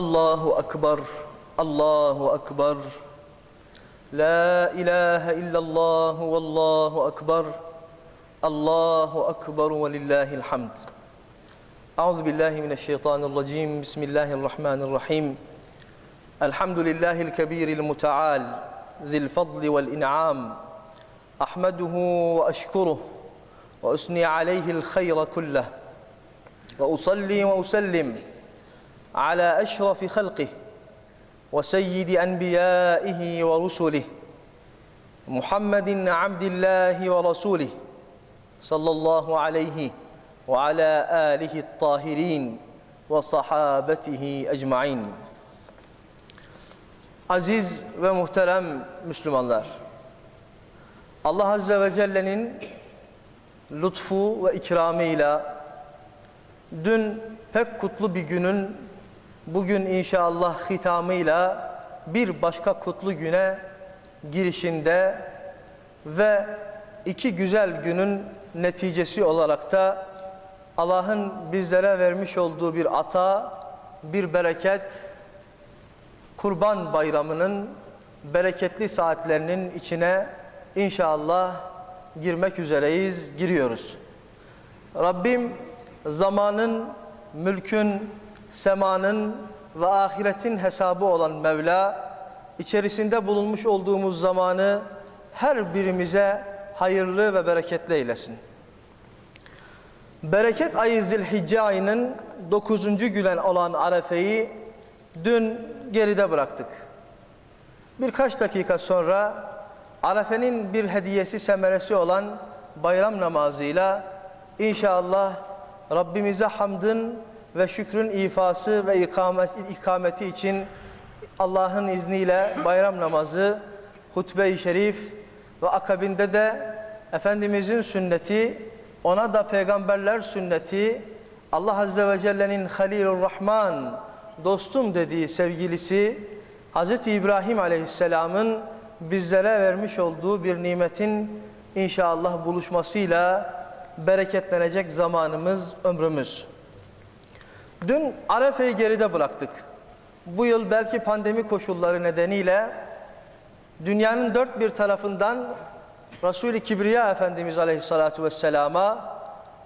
Allahu Ekber, Allahu Ekber. La ilahe illallah vallahu ekber. Allahu ekber ve lillahil hamd. Euzu billahi mineşşeytanirracim. Bismillahirrahmanirrahim. Elhamdülillahil kebiril muteal. Zil fadli vel in'am. Ahmeduhu ve eşkuruh. Ve usni aleyhil hayra kulleh. Ve usalli ve usellim ala eşrefi halqih. وسيد انبيائه ورسله محمد عبد الله ورسوله صلى الله عليه وعلى اله الطاهرين وصحابته اجمعين Aziz ve muhterem Müslümanlar. Allah Azze ve Celle'nin lütfu ve ikramıyla dün pek kutlu bir günün bugün inşallah hitamıyla bir başka kutlu güne girişinde ve iki güzel günün neticesi olarak da Allah'ın bizlere vermiş olduğu bir ata, bir bereket, Kurban Bayramı'nın bereketli saatlerinin içine inşallah girmek üzereyiz, giriyoruz. Rabbim zamanın, mülkün, semanın ve ahiretin hesabı olan Mevla, içerisinde bulunmuş olduğumuz zamanı her birimize hayırlı ve bereketli eylesin. Bereket ayı Zilhicce ayının 9. gülen olan Arefe'yi dün geride bıraktık. Birkaç dakika sonra Arefe'nin bir hediyesi semeresi olan bayram namazıyla inşallah Rabbimize hamdın ve şükrün ifası ve ikameti için Allah'ın izniyle bayram namazı, hutbe-i şerif ve akabinde de Efendimizin sünneti, ona da peygamberler sünneti, Allah Azze ve Celle'nin Halilur Rahman, dostum dediği sevgilisi, Hz. İbrahim Aleyhisselam'ın bizlere vermiş olduğu bir nimetin inşallah buluşmasıyla bereketlenecek zamanımız, ömrümüz. Dün Arefe'yi geride bıraktık. Bu yıl belki pandemi koşulları nedeniyle dünyanın dört bir tarafından Resul-i Kibriya Efendimiz Aleyhisselatü Vesselam'a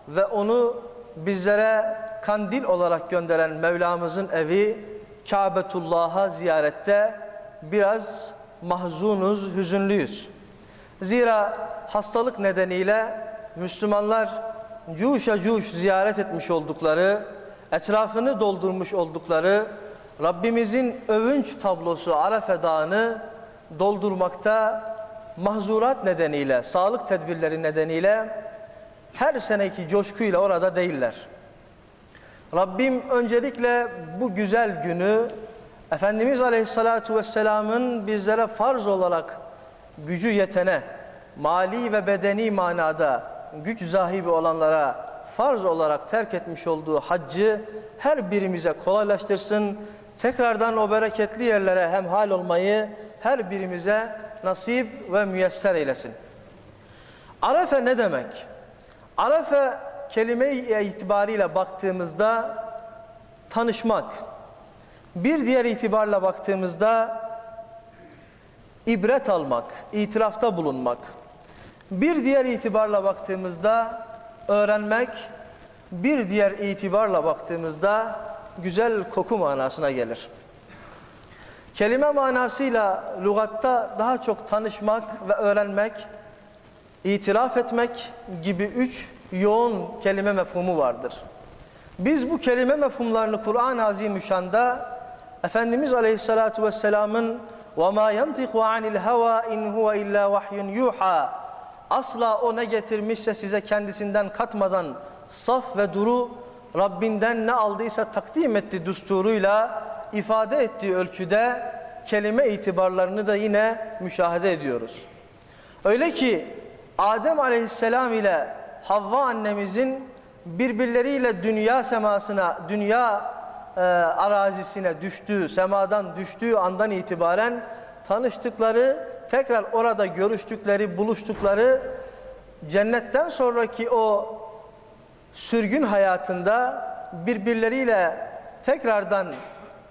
ve onu bizlere kandil olarak gönderen Mevlamızın evi Kabetullah'a ziyarette biraz mahzunuz, hüzünlüyüz. Zira hastalık nedeniyle Müslümanlar cuşa cuş ziyaret etmiş oldukları etrafını doldurmuş oldukları Rabbimizin övünç tablosu Arefe Dağı'nı doldurmakta mahzurat nedeniyle, sağlık tedbirleri nedeniyle her seneki coşkuyla orada değiller. Rabbim öncelikle bu güzel günü Efendimiz Aleyhisselatü Vesselam'ın bizlere farz olarak gücü yetene, mali ve bedeni manada güç sahibi olanlara farz olarak terk etmiş olduğu haccı her birimize kolaylaştırsın. Tekrardan o bereketli yerlere hemhal olmayı her birimize nasip ve müyesser eylesin. Arefe ne demek? Arefe kelime itibariyle baktığımızda tanışmak. Bir diğer itibarla baktığımızda ibret almak, itirafta bulunmak. Bir diğer itibarla baktığımızda öğrenmek, bir diğer itibarla baktığımızda güzel koku manasına gelir. Kelime manasıyla lügatta daha çok tanışmak ve öğrenmek, itiraf etmek gibi üç yoğun kelime mefhumu vardır. Biz bu kelime mefhumlarını Kur'an-ı Azimüşşan'da Efendimiz Aleyhisselatü Vesselam'ın وَمَا يَنْتِقُ عَنِ الْهَوَا اِنْ هُوَ اِلَّا وَحْيٌ يُوحَى Asla o ne getirmişse size kendisinden katmadan saf ve duru Rabbinden ne aldıysa takdim etti düsturuyla ifade ettiği ölçüde kelime itibarlarını da yine müşahede ediyoruz. Öyle ki Adem aleyhisselam ile Havva annemizin birbirleriyle dünya semasına, dünya e, arazisine düştüğü, semadan düştüğü andan itibaren tanıştıkları, tekrar orada görüştükleri, buluştukları cennetten sonraki o sürgün hayatında birbirleriyle tekrardan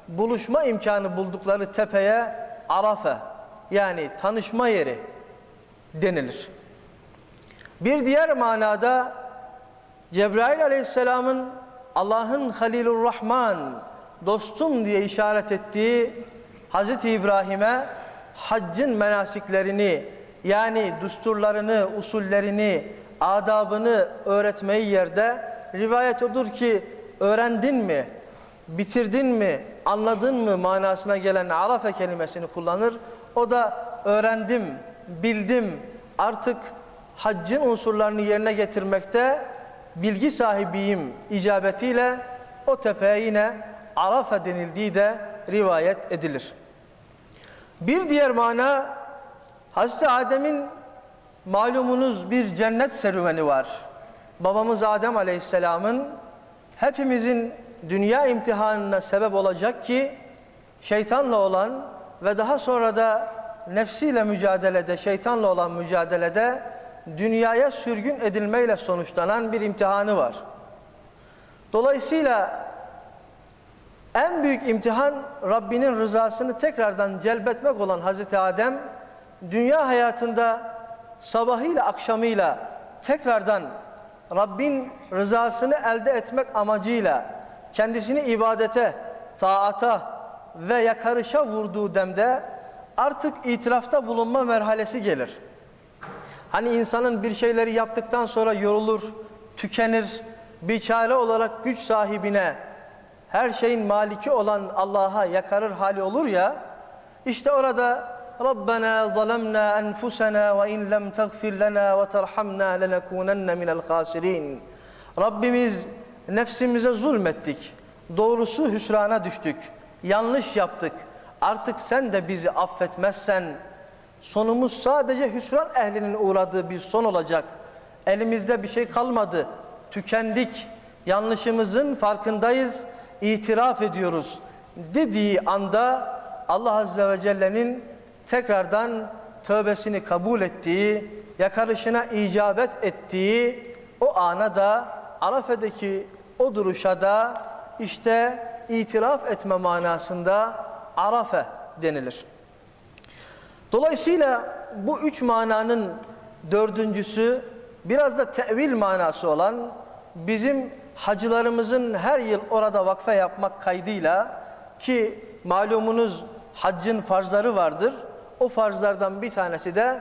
buluşma imkanı buldukları tepeye Arafe yani tanışma yeri denilir. Bir diğer manada Cebrail aleyhisselamın Allah'ın Halilur Rahman dostum diye işaret ettiği Hz. İbrahim'e haccın menasiklerini yani düsturlarını, usullerini, adabını öğretmeyi yerde rivayet odur ki öğrendin mi, bitirdin mi, anladın mı manasına gelen Arafe kelimesini kullanır. O da öğrendim, bildim, artık haccın unsurlarını yerine getirmekte bilgi sahibiyim icabetiyle o tepeye yine Arafa denildiği de rivayet edilir. Bir diğer mana Hazreti Adem'in malumunuz bir cennet serüveni var. Babamız Adem Aleyhisselam'ın hepimizin dünya imtihanına sebep olacak ki şeytanla olan ve daha sonra da nefsiyle mücadelede, şeytanla olan mücadelede dünyaya sürgün edilmeyle sonuçlanan bir imtihanı var. Dolayısıyla en büyük imtihan Rabbinin rızasını tekrardan celbetmek olan Hazreti Adem dünya hayatında sabahıyla akşamıyla tekrardan Rabbin rızasını elde etmek amacıyla kendisini ibadete, taata ve yakarışa vurduğu demde artık itirafta bulunma merhalesi gelir. Hani insanın bir şeyleri yaptıktan sonra yorulur, tükenir, bir çare olarak güç sahibine, her şeyin maliki olan Allah'a yakarır hali olur ya, işte orada Rabbena zalemna enfusena ve in lem tagfir lana ve terhamna lenekunenne minel khasirin. Rabbimiz nefsimize zulmettik. Doğrusu hüsrana düştük. Yanlış yaptık. Artık sen de bizi affetmezsen sonumuz sadece hüsran ehlinin uğradığı bir son olacak. Elimizde bir şey kalmadı. Tükendik. Yanlışımızın farkındayız. İtiraf ediyoruz. Dediği anda Allah Azze ve Celle'nin tekrardan tövbesini kabul ettiği, yakarışına icabet ettiği o ana da Arafe'deki o duruşa da işte itiraf etme manasında Arafe denilir. Dolayısıyla bu üç mananın dördüncüsü biraz da tevil manası olan bizim hacılarımızın her yıl orada vakfe yapmak kaydıyla ki malumunuz haccın farzları vardır. O farzlardan bir tanesi de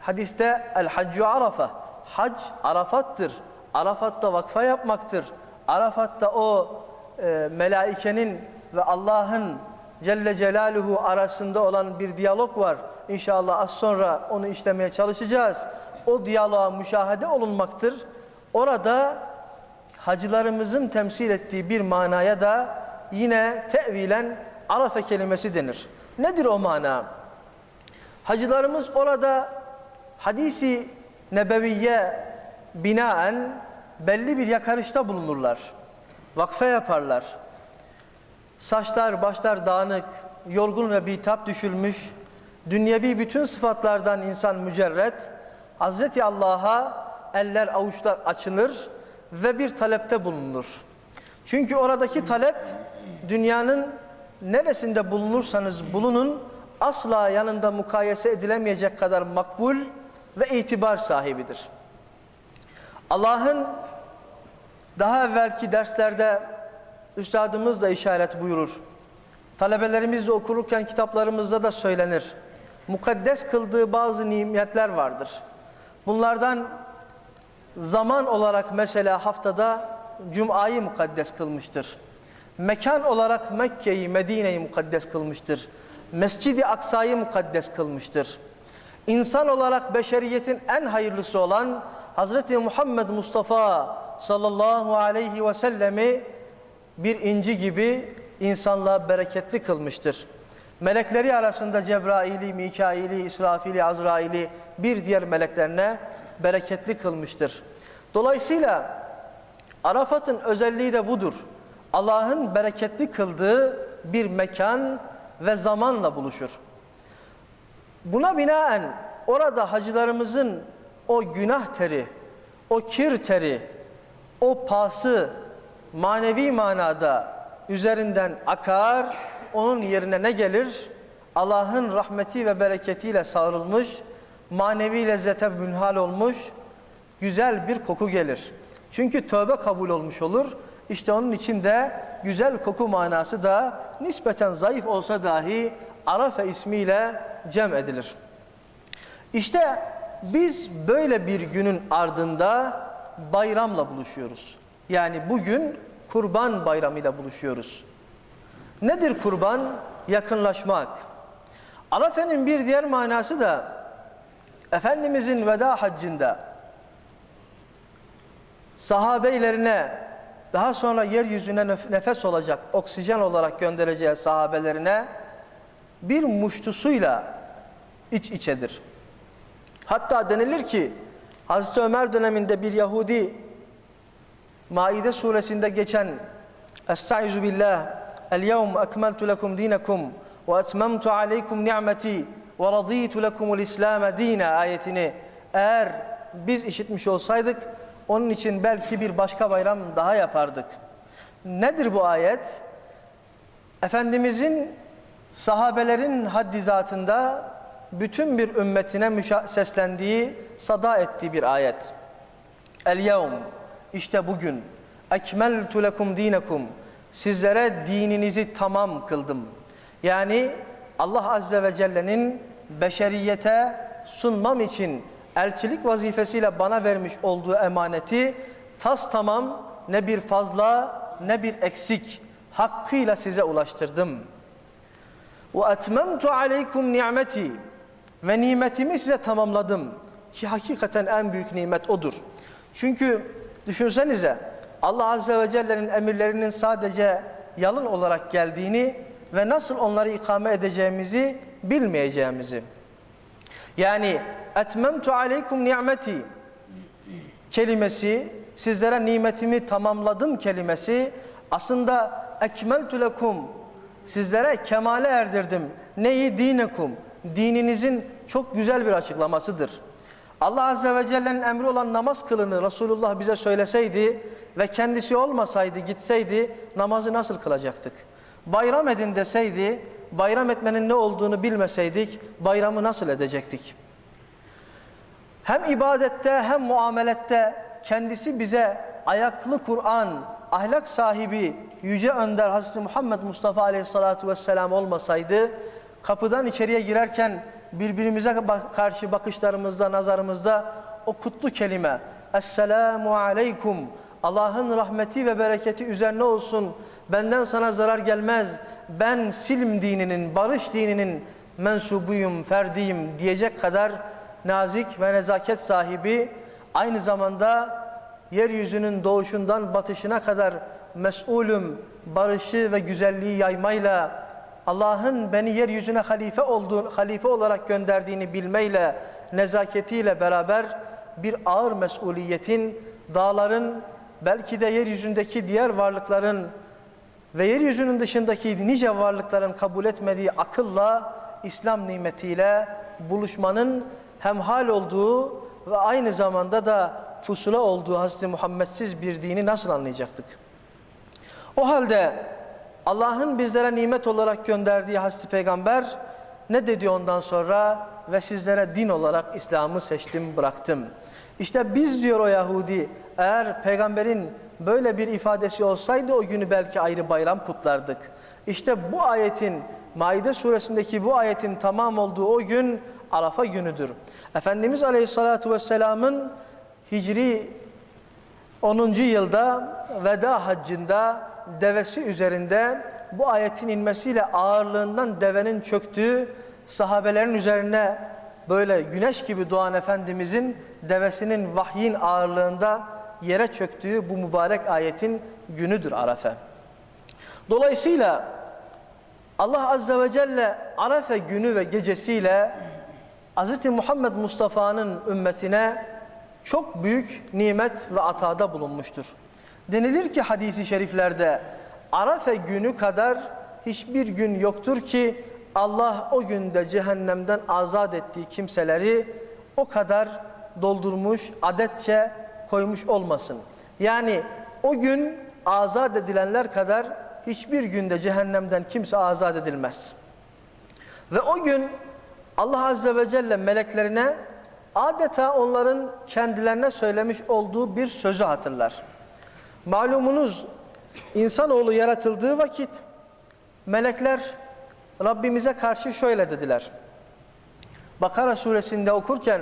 hadiste el haccu arafa. Hac Arafat'tır. Arafat'ta vakfa yapmaktır. Arafat'ta o e, melaikenin ve Allah'ın Celle Celaluhu arasında olan bir diyalog var. İnşallah az sonra onu işlemeye çalışacağız. O diyaloğa müşahede olunmaktır. Orada hacılarımızın temsil ettiği bir manaya da yine tevilen Arafe kelimesi denir. Nedir o mana? Hacılarımız orada hadisi nebeviye binaen belli bir yakarışta bulunurlar. Vakfe yaparlar. Saçlar, başlar dağınık, yorgun ve bitap düşülmüş, dünyevi bütün sıfatlardan insan mücerret, Hazreti Allah'a eller avuçlar açılır ve bir talepte bulunur. Çünkü oradaki talep dünyanın neresinde bulunursanız bulunun asla yanında mukayese edilemeyecek kadar makbul ve itibar sahibidir. Allah'ın daha evvelki derslerde üstadımız da işaret buyurur. Talebelerimiz de okurken kitaplarımızda da söylenir. Mukaddes kıldığı bazı nimetler vardır. Bunlardan zaman olarak mesela haftada Cuma'yı mukaddes kılmıştır. Mekan olarak Mekke'yi, Medine'yi mukaddes kılmıştır. Mescid-i Aksa'yı mukaddes kılmıştır. İnsan olarak beşeriyetin en hayırlısı olan Hazreti Muhammed Mustafa sallallahu aleyhi ve sellemi bir inci gibi insanlığa bereketli kılmıştır. Melekleri arasında Cebrail'i, Mikail'i, İsrafil'i, Azrail'i bir diğer meleklerine bereketli kılmıştır. Dolayısıyla Arafat'ın özelliği de budur. Allah'ın bereketli kıldığı bir mekan ve zamanla buluşur. Buna binaen orada hacılarımızın o günah teri, o kir teri, o pası manevi manada üzerinden akar, onun yerine ne gelir? Allah'ın rahmeti ve bereketiyle sarılmış, manevi lezzete münhal olmuş, güzel bir koku gelir. Çünkü tövbe kabul olmuş olur. İşte onun için de güzel koku manası da nispeten zayıf olsa dahi Arafe ismiyle cem edilir. İşte biz böyle bir günün ardında bayramla buluşuyoruz. Yani bugün kurban bayramıyla buluşuyoruz. Nedir kurban? Yakınlaşmak. Arafe'nin bir diğer manası da Efendimizin veda haccında sahabeylerine daha sonra yeryüzüne nef- nefes olacak oksijen olarak göndereceği sahabelerine bir muştusuyla iç içedir. Hatta denilir ki Hazreti Ömer döneminde bir Yahudi Maide suresinde geçen Estaizu billah El yevm ekmeltu lekum dinakum ve etmemtu aleykum ni'meti ve raditu lekumul İslam dine ayetini eğer biz işitmiş olsaydık onun için belki bir başka bayram daha yapardık. Nedir bu ayet? Efendimizin sahabelerin haddi zatında bütün bir ümmetine seslendiği, sada ettiği bir ayet. El yevm işte bugün ekmeltu lekum dinekum sizlere dininizi tamam kıldım. Yani Allah azze ve celle'nin beşeriyete sunmam için elçilik vazifesiyle bana vermiş olduğu emaneti tas tamam ne bir fazla ne bir eksik hakkıyla size ulaştırdım. Etmemtu aleykum nimeti ve nimetimi size tamamladım. Ki hakikaten en büyük nimet odur. Çünkü düşünsenize Allah Azze ve Celle'nin emirlerinin sadece yalın olarak geldiğini ve nasıl onları ikame edeceğimizi bilmeyeceğimizi. Yani etmemtu aleykum nimeti kelimesi sizlere nimetimi tamamladım kelimesi aslında ekmeltu lekum sizlere kemale erdirdim. Neyi dinekum? Dininizin çok güzel bir açıklamasıdır. Allah Azze ve Celle'nin emri olan namaz kılını Resulullah bize söyleseydi ve kendisi olmasaydı gitseydi namazı nasıl kılacaktık? Bayram edin deseydi bayram etmenin ne olduğunu bilmeseydik bayramı nasıl edecektik? Hem ibadette hem muamelette kendisi bize ayaklı Kur'an, ahlak sahibi Yüce Önder Hazreti Muhammed Mustafa Aleyhisselatü Vesselam olmasaydı kapıdan içeriye girerken birbirimize karşı bakışlarımızda, nazarımızda o kutlu kelime Esselamu Aleykum Allah'ın rahmeti ve bereketi üzerine olsun. Benden sana zarar gelmez. Ben silm dininin, barış dininin mensubuyum, ferdiyim diyecek kadar nazik ve nezaket sahibi, aynı zamanda yeryüzünün doğuşundan batışına kadar mesulüm, barışı ve güzelliği yaymayla, Allah'ın beni yeryüzüne halife olduğu, halife olarak gönderdiğini bilmeyle, nezaketiyle beraber bir ağır mesuliyetin, dağların, belki de yeryüzündeki diğer varlıkların ve yeryüzünün dışındaki nice varlıkların kabul etmediği akılla, İslam nimetiyle buluşmanın hemhal olduğu ve aynı zamanda da pusula olduğu Hazreti Muhammedsiz bir dini nasıl anlayacaktık? O halde Allah'ın bizlere nimet olarak gönderdiği Hazreti Peygamber ne dedi ondan sonra? Ve sizlere din olarak İslam'ı seçtim, bıraktım. İşte biz diyor o Yahudi, eğer peygamberin böyle bir ifadesi olsaydı o günü belki ayrı bayram kutlardık. İşte bu ayetin, Maide suresindeki bu ayetin tamam olduğu o gün Arafa günüdür. Efendimiz Aleyhisselatü Vesselam'ın Hicri 10. yılda veda haccında devesi üzerinde bu ayetin inmesiyle ağırlığından devenin çöktüğü sahabelerin üzerine böyle güneş gibi doğan Efendimizin devesinin vahyin ağırlığında yere çöktüğü bu mübarek ayetin günüdür Arafe. Dolayısıyla Allah Azze ve Celle Arafe günü ve gecesiyle Hz. Muhammed Mustafa'nın ümmetine çok büyük nimet ve atada bulunmuştur. Denilir ki hadisi şeriflerde Arafe günü kadar hiçbir gün yoktur ki Allah o günde cehennemden azat ettiği kimseleri o kadar doldurmuş, adetçe koymuş olmasın. Yani o gün azat edilenler kadar hiçbir günde cehennemden kimse azat edilmez. Ve o gün Allah Azze ve Celle meleklerine adeta onların kendilerine söylemiş olduğu bir sözü hatırlar. Malumunuz insanoğlu yaratıldığı vakit melekler Rabbimize karşı şöyle dediler. Bakara suresinde okurken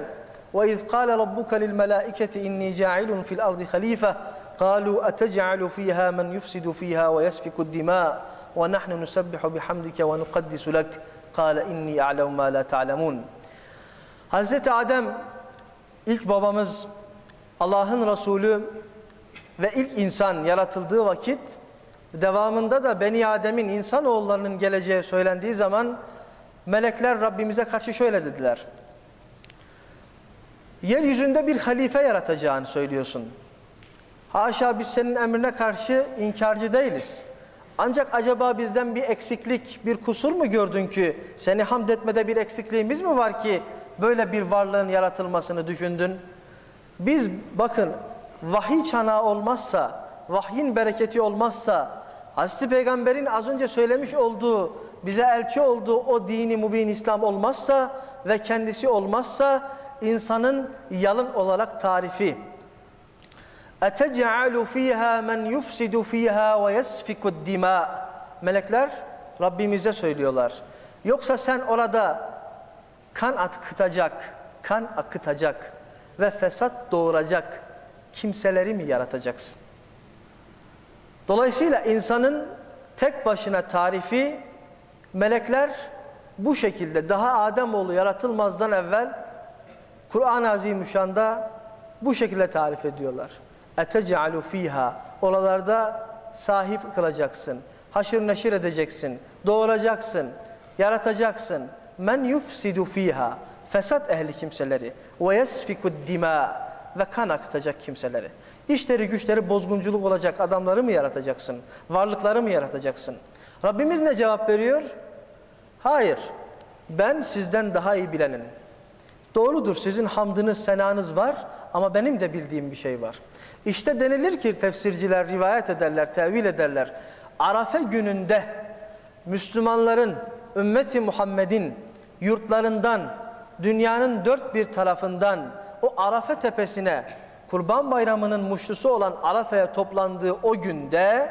وَاِذْ قَالَ رَبُّكَ لِلْمَلَائِكَةِ اِنِّي جَاعِلٌ فِي الْأَرْضِ خَلِيفَةً قَالُوا أَتَجْعَلُ فِيهَا مَنْ يُفْسِدُ فِيهَا وَيَسْفِكُ الدِّمَاءَ وَنَحْنُ نُسَبِّحُ بِحَمْدِكَ وَنُقَدِّسُ لَكَ قَالَ اِنِّي أَعْلَمُ مَا لَا تَعْلَمُونَ Hazreti Adem ilk babamız Allah'ın Resulü ve ilk insan yaratıldığı vakit devamında da Beni Adem'in insanoğullarının geleceği söylendiği zaman melekler Rabbimize karşı şöyle dediler. Yeryüzünde bir halife yaratacağını söylüyorsun. Haşa biz senin emrine karşı inkarcı değiliz. Ancak acaba bizden bir eksiklik, bir kusur mu gördün ki seni hamd etmede bir eksikliğimiz mi var ki böyle bir varlığın yaratılmasını düşündün? Biz bakın vahiy çanağı olmazsa, vahyin bereketi olmazsa, Hazreti Peygamber'in az önce söylemiş olduğu, bize elçi olduğu o dini mubin İslam olmazsa ve kendisi olmazsa insanın yalın olarak tarifi. اَتَجْعَلُ ف۪يهَا مَنْ يُفْسِدُ ف۪يهَا وَيَسْفِكُ الدِّمَاءِ Melekler Rabbimize söylüyorlar. Yoksa sen orada kan akıtacak, kan akıtacak ve fesat doğuracak kimseleri mi yaratacaksın? Dolayısıyla insanın tek başına tarifi melekler bu şekilde daha Ademoğlu yaratılmazdan evvel Kur'an-ı Azimüşşan'da bu şekilde tarif ediyorlar. اَتَجَعَلُ fiha Oralarda sahip kılacaksın. Haşır neşir edeceksin. Doğuracaksın. Yaratacaksın. Men yufsidu fiha Fesat ehli kimseleri. Ve yesfikud dima Ve kan akıtacak kimseleri. İşleri güçleri bozgunculuk olacak adamları mı yaratacaksın? Varlıkları mı yaratacaksın? Rabbimiz ne cevap veriyor? Hayır. Ben sizden daha iyi bilenim. Doğrudur sizin hamdınız, senanız var ama benim de bildiğim bir şey var. İşte denilir ki tefsirciler rivayet ederler, tevil ederler. Arafe gününde Müslümanların, ümmeti Muhammed'in yurtlarından, dünyanın dört bir tarafından o Arafe tepesine, Kurban Bayramı'nın muşlusu olan Arafe'ye toplandığı o günde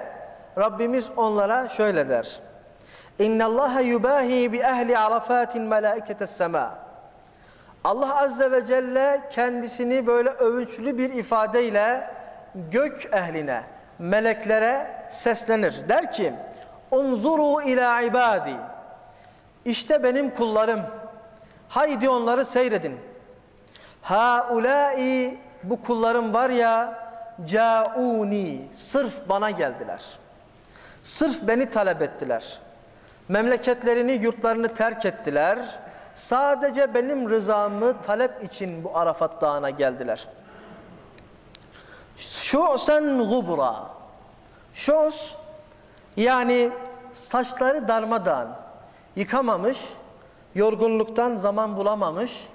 Rabbimiz onlara şöyle der. Allah yubahi bi ehli Arafatin melaiketes sema. Allah Azze ve Celle kendisini böyle övünçlü bir ifadeyle gök ehline, meleklere seslenir. Der ki, Unzuru ila ibadi. İşte benim kullarım. Haydi onları seyredin. Haulai bu kullarım var ya cauni sırf bana geldiler. Sırf beni talep ettiler. Memleketlerini, yurtlarını terk ettiler. Sadece benim rızamı talep için bu Arafat Dağı'na geldiler. Şu'sen gubra. Şu's yani saçları darmadağın, yıkamamış, yorgunluktan zaman bulamamış,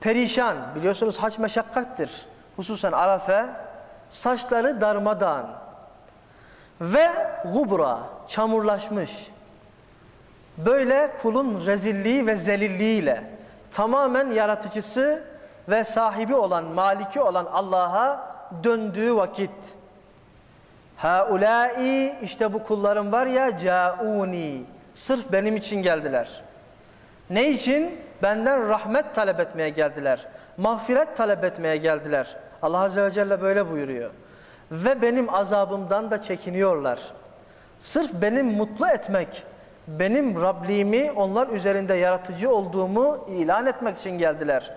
perişan. Biliyorsunuz hac meşakkattir. Hususen Arafe. Saçları darmadağın. Ve gubra, çamurlaşmış. Böyle kulun rezilliği ve zelilliğiyle tamamen yaratıcısı ve sahibi olan, maliki olan Allah'a döndüğü vakit Haulai işte bu kullarım var ya cauni sırf benim için geldiler. Ne için? Benden rahmet talep etmeye geldiler. Mağfiret talep etmeye geldiler. Allah Azze ve Celle böyle buyuruyor. Ve benim azabımdan da çekiniyorlar. Sırf benim mutlu etmek, benim Rabliğimi onlar üzerinde yaratıcı olduğumu ilan etmek için geldiler.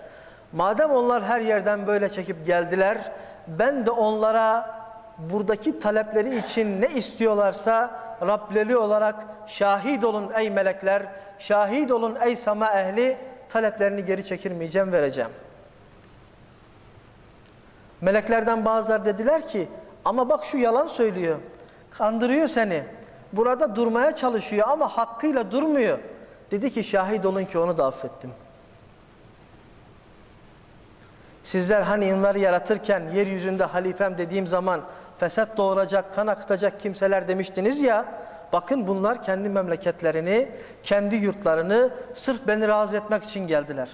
Madem onlar her yerden böyle çekip geldiler, ben de onlara buradaki talepleri için ne istiyorlarsa Rableri olarak şahit olun ey melekler, şahit olun ey sama ehli, taleplerini geri çekirmeyeceğim, vereceğim. Meleklerden bazıları dediler ki, ama bak şu yalan söylüyor, kandırıyor seni. Burada durmaya çalışıyor ama hakkıyla durmuyor. Dedi ki şahit olun ki onu da affettim. Sizler hani onları yaratırken yeryüzünde halifem dediğim zaman fesat doğuracak, kan akıtacak kimseler demiştiniz ya. Bakın bunlar kendi memleketlerini, kendi yurtlarını sırf beni razı etmek için geldiler.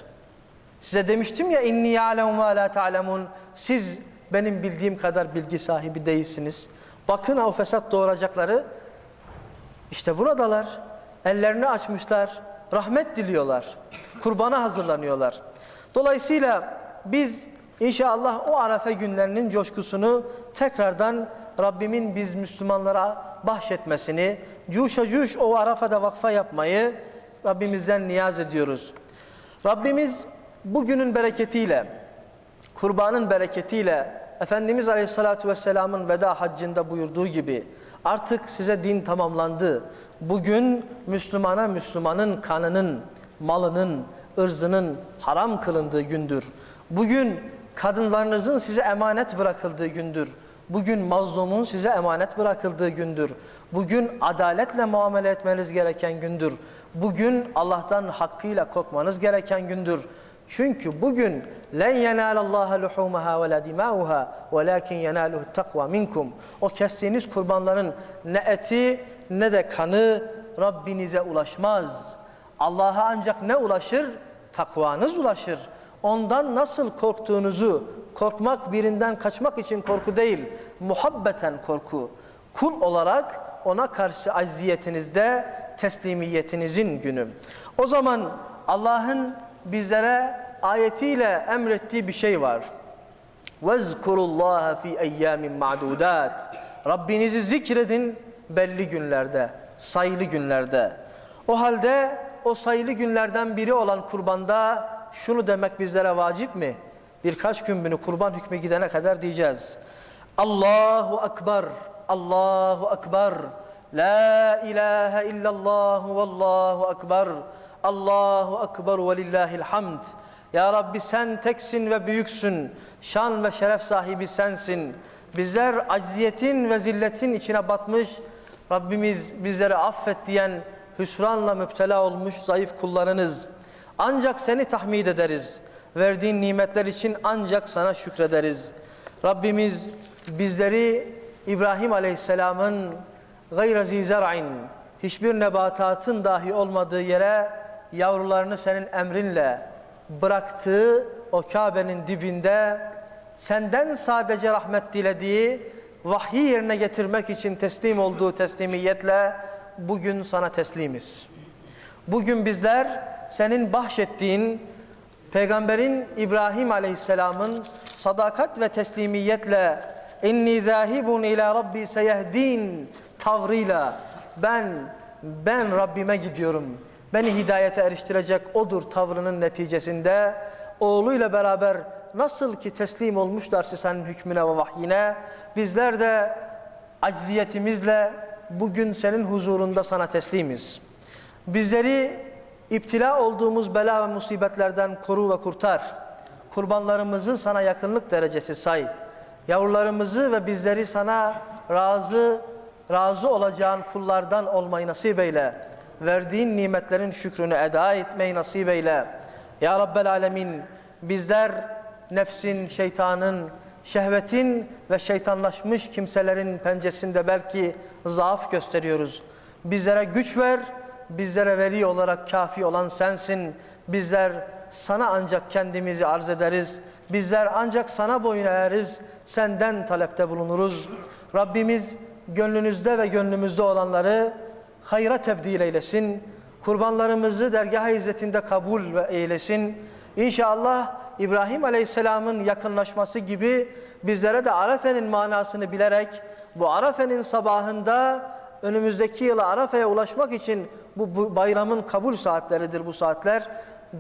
Size demiştim ya inni ya'lemu ma la ta'lemun. Siz benim bildiğim kadar bilgi sahibi değilsiniz. Bakın o fesat doğuracakları işte buradalar. Ellerini açmışlar. Rahmet diliyorlar. Kurbana hazırlanıyorlar. Dolayısıyla biz inşallah o Arafa günlerinin coşkusunu tekrardan Rabbimin biz Müslümanlara bahşetmesini, cuşa cuş o Arafa'da vakfa yapmayı Rabbimizden niyaz ediyoruz. Rabbimiz bugünün bereketiyle, kurbanın bereketiyle Efendimiz Aleyhisselatü Vesselam'ın veda haccında buyurduğu gibi artık size din tamamlandı. Bugün Müslümana Müslümanın kanının, malının, ırzının haram kılındığı gündür. Bugün kadınlarınızın size emanet bırakıldığı gündür. Bugün mazlumun size emanet bırakıldığı gündür. Bugün adaletle muamele etmeniz gereken gündür. Bugün Allah'tan hakkıyla korkmanız gereken gündür. Çünkü bugün len yenalallaha luhumaha ve la dimauha velakin yenaluhu takva minkum. O kestiğiniz kurbanların ne eti ne de kanı Rabbinize ulaşmaz. Allah'a ancak ne ulaşır? Takvanız ulaşır Ondan nasıl korktuğunuzu, korkmak birinden kaçmak için korku değil, muhabbeten korku. Kul olarak ona karşı azziyetinizde teslimiyetinizin günü. O zaman Allah'ın bizlere ayetiyle emrettiği bir şey var. وَذْكُرُ اللّٰهَ ف۪ي اَيَّامٍ مَعْدُودَاتٍ Rabbinizi zikredin belli günlerde, sayılı günlerde. O halde o sayılı günlerden biri olan kurbanda şunu demek bizlere vacip mi? Birkaç gün bunu kurban hükmü gidene kadar diyeceğiz. Allahu Ekber, Allahu Ekber, La ilahe illallah vallahu Ekber, Allahu Ekber ve lillahil hamd. Ya Rabbi sen teksin ve büyüksün. Şan ve şeref sahibi sensin. Bizler acziyetin ve zilletin içine batmış, Rabbimiz bizleri affet diyen hüsranla müptela olmuş zayıf kullarınız. Ancak seni tahmid ederiz. Verdiğin nimetler için ancak sana şükrederiz. Rabbimiz bizleri İbrahim Aleyhisselam'ın gayr zizer'in hiçbir nebatatın dahi olmadığı yere yavrularını senin emrinle bıraktığı o Kabe'nin dibinde senden sadece rahmet dilediği vahyi yerine getirmek için teslim olduğu teslimiyetle bugün sana teslimiz. Bugün bizler senin bahşettiğin Peygamberin İbrahim Aleyhisselam'ın sadakat ve teslimiyetle inni zahibun ila rabbi seyehdin tavrıyla ben ben Rabbime gidiyorum. Beni hidayete eriştirecek odur tavrının neticesinde oğluyla beraber nasıl ki teslim olmuşlarsa senin hükmüne ve vahyine bizler de acziyetimizle bugün senin huzurunda sana teslimiz. Bizleri İptila olduğumuz bela ve musibetlerden koru ve kurtar. Kurbanlarımızı sana yakınlık derecesi say. Yavrularımızı ve bizleri sana razı razı olacağın kullardan olmayı nasip eyle. Verdiğin nimetlerin şükrünü eda etmeyi nasip eyle. Ya Rabbel Alemin bizler nefsin, şeytanın, şehvetin ve şeytanlaşmış kimselerin pencesinde belki zaaf gösteriyoruz. Bizlere güç ver, bizlere veli olarak kafi olan sensin. Bizler sana ancak kendimizi arz ederiz. Bizler ancak sana boyun eğeriz. Senden talepte bulunuruz. Rabbimiz gönlünüzde ve gönlümüzde olanları hayra tebdil eylesin. Kurbanlarımızı dergah-ı izzetinde kabul eylesin. İnşallah İbrahim Aleyhisselam'ın yakınlaşması gibi bizlere de Arafe'nin manasını bilerek bu Arafe'nin sabahında önümüzdeki yıla Arafa'ya ulaşmak için bu, bayramın kabul saatleridir bu saatler.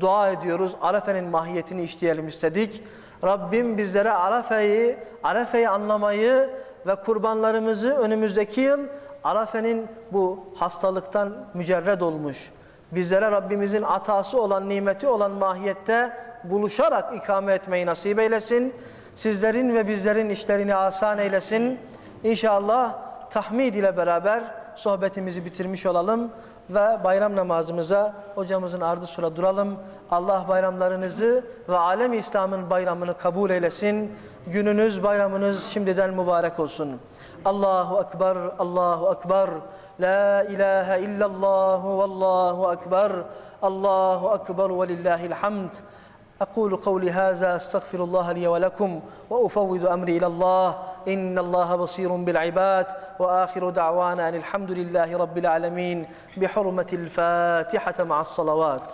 Dua ediyoruz. Arafe'nin mahiyetini işleyelim istedik. Rabbim bizlere Arafe'yi, Arafe'yi anlamayı ve kurbanlarımızı önümüzdeki yıl Arafe'nin bu hastalıktan mücerred olmuş. Bizlere Rabbimizin atası olan, nimeti olan mahiyette buluşarak ikame etmeyi nasip eylesin. Sizlerin ve bizlerin işlerini asan eylesin. İnşallah tahmid ile beraber sohbetimizi bitirmiş olalım. ve bayram namazımıza hocamızın ardı sıra duralım. Allah bayramlarınızı ve alem İslam'ın bayramını kabul eylesin. Gününüz, bayramınız şimdiden mübarek olsun. Allahu Ekber, Allahu Ekber. La ilahe illallah, vallahu Ekber. Allahu Ekber ve lillahil hamd. أقول قولي هذا أستغفر الله لي ولكم وأفوض أمري إلى الله. إن الله بصير بالعباد. وآخر دعوانا أن الحمد لله رب العالمين بحرمة الفاتحة مع الصلوات.